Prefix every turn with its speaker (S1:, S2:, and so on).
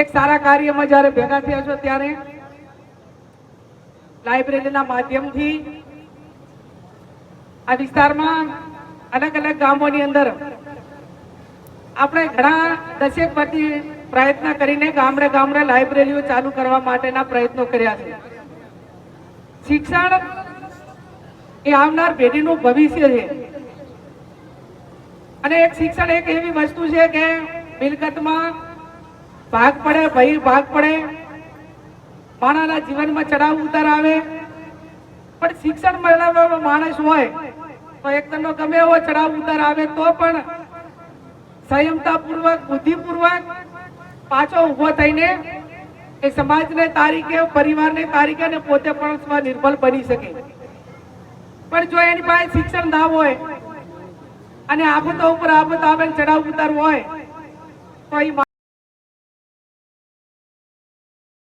S1: એક સારા કાર્યમાં જ્યારે ભેગા થયા છો ત્યારે લાઇબ્રેરીના માધ્યમથી આ વિસ્તારમાં અલગ અલગ ગામોની અંદર આપણે ઘણા દશેક પછી પ્રયત્ન કરીને ગામડે ગામડે લાઇબ્રેરીઓ ચાલુ કરવા માટેના પ્રયત્નો કર્યા છે. શિક્ષણ એ આવનાર પેઢીનું ભવિષ્ય છે. અને એક શિક્ષણ એક એવી વસ્તુ છે કે મિલકતમાં ભાગ પડે ભય ભાગ પડે. માણસના જીવનમાં ચડાવ ઉતાર આવે. પણ શિક્ષણ મેળવેલો માણસ હોય, તો એકદમનો ગમે એવો ચડાવ ઉતાર આવે તો પણ સંયમતાપૂર્વક, બુદ્ધિપૂર્વક પાછો ઊભો થઈને એ સમાજને તારીખે, પરિવારને તારીખે અને પોતે પણ સ્વનિર્ભર બની શકે. પણ જો એની પાસે શિક્ષણ ના હોય અને આફતો ઉપર આફત આવે ચડાવ ઉતાર હોય, તો એ